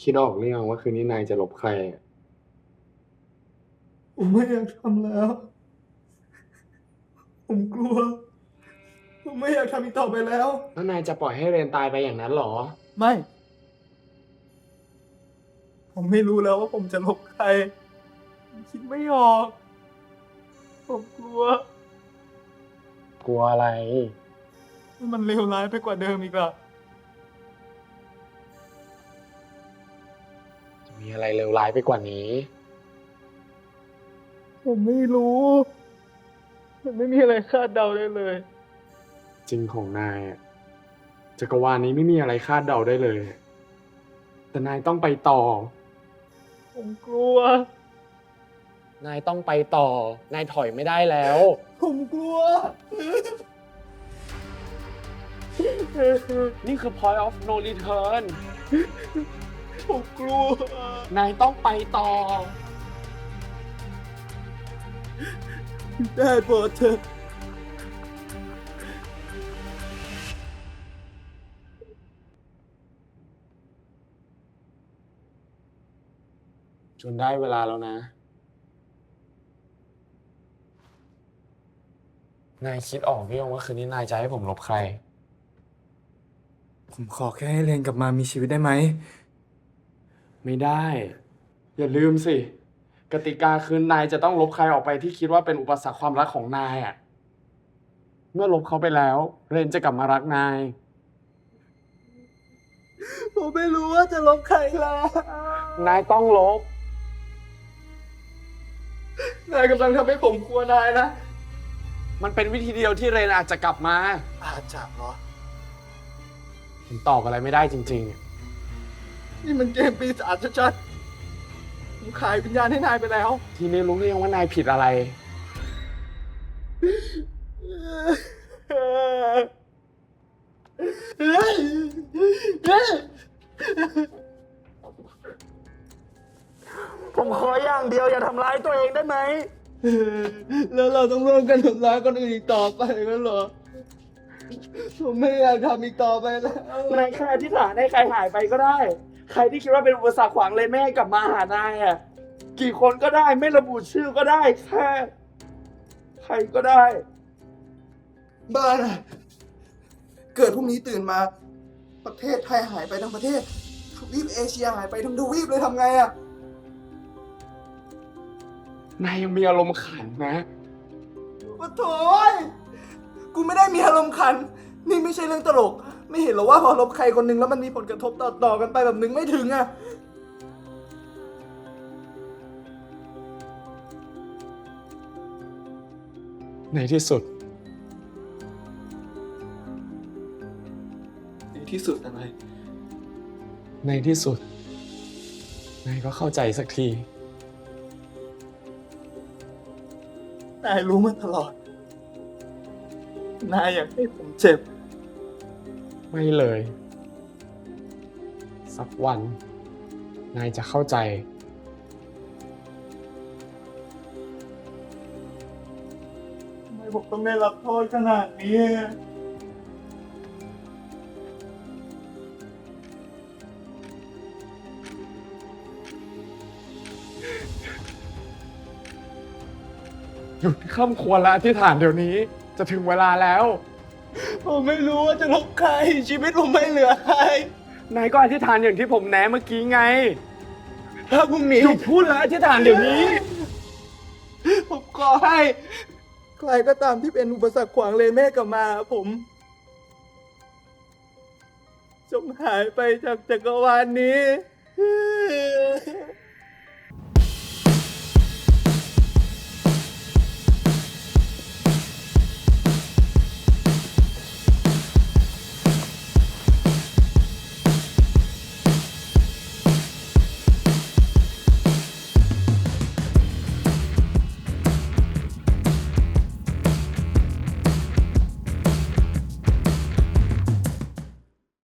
คิดออกหรือยังว่าคืนนี้นายจะลบใครอะผมไม่อยากทำแล้ว ผมกลัว ผมไม่อยากทำอีกต่อไปแล้ว แล้วนายจะปล่อยให้เรนตายไปอย่างนั้นเหรอ ไม่ ผมไม่รู้แล้วว่าผมจะลบใครผมคิดไม่ออก ผมกลัว กลัวอะไรว่ามันเลวร้ายไปกว่าเดิมอีกอะ มีอะไรเลวร้ายไปกว่านี้ ผมไม่รู้ มันไม่มีอะไรคาดเดาได้เลย จริงของนายอะจักรวาลนี้ไม่มีอะไรคาดเดาได้เลย แต่นายต้องไปต่อ ผมกลัว นายต้องไปต่อ นายถอยไม่ได้แล้ว ผมกลัว นี่คือ point of no return ผมกลัว นายต้องไปต่อ ได้โปรดเถอะจนได้เวลาแล้วนะ นายคิดออกหรือยังว่าคืนนี้นายจะให้ผมลบใคร ผมขอแค่ให้เรนกลับมามีชีวิตได้ไหม ไม่ได้ อย่าลืมสิ กติกาคือนายจะต้องลบใครออกไปที่คิดว่าเป็นอุปสรรคความรักของนายอะเมื่อลบเขาไปแล้ว เรนจะกลับมารักนาย ผมไม่รู้ว่าจะลบใครแล้ว นายต้องลบ นายกำลังทำให้ผมกลัวนายนะ มันเป็นวิธีเดียวที่เรนอาจจะกลับมา อาจจะเหรอ ผมตอบอะไรไม่ได้จริง นี่มันเกมปีศาจชัดๆผมขายวิญญาณให้นายไปแล้วๆทีนี้รู้หรือยังว่านายผิดอะไร ผมขออย่างเดียวอย่าทำร้ายตัวเองได้ไหม แล้วเราต้องร่วมกันทำร้ายคนอื่นอีกต่อไปกันเหรอ ผมไม่อยากทำอีกต่อไปแล้ว นายแค่อธิษฐานให้ใครหายไปก็ได้ ใครที่คิดว่าเป็นอุปสรรคขวางเลยไม่ให้กลับมาหานายอะกี่คนก็ได้ไม่ระบุชื่อก็ได้แค่ใครก็ได้ บ้านะเกิดพรุ่งนี้ตื่นมา ประเทศไทยหายไปทั้งประเทศทวีปเอเชียหายไปทั้งทวีปเลยทำไงอะนายยังมีอารมณ์ขันนะโอ้โถยกูไม่ได้มีอารมณ์ขัน นี่ไม่ใช่เรื่องตลก ไม่เห็นเหรอว่าพอลบใครคนหนึ่งแล้วมันมีผลกระทบต่อต่อกันไปแบบหนึ่งไม่ถึงอะในที่สุด ในที่สุดอะไร ในที่สุด นายก็เข้าใจสักที นายรู้มาตลอด นายอยากให้ผมเจ็บ ไม่เลย สักวัน นายจะเข้าใจ ทำไมผมต้องได้รับโทษขนาดนี้ หยุดข้ามควรและอธิษฐานเดี๋ยวนี้ จะถึงเวลาแล้ว ผมไม่รู้ว่าจะลบใคร ชีวิตผมไม่เหลือใคร นายก็อธิษฐานอย่างที่ผมแนะเมื่อกี้ไง ถ้าพรุ่งนี้หยุดพูดและอธิษฐานเดี๋ยวนี้ ผมขอให้ ใครก็ตามที่เป็นอุปสรรคขวางเลนแม่กลับมาหาผมจงหายไปจากจักรวาลนี้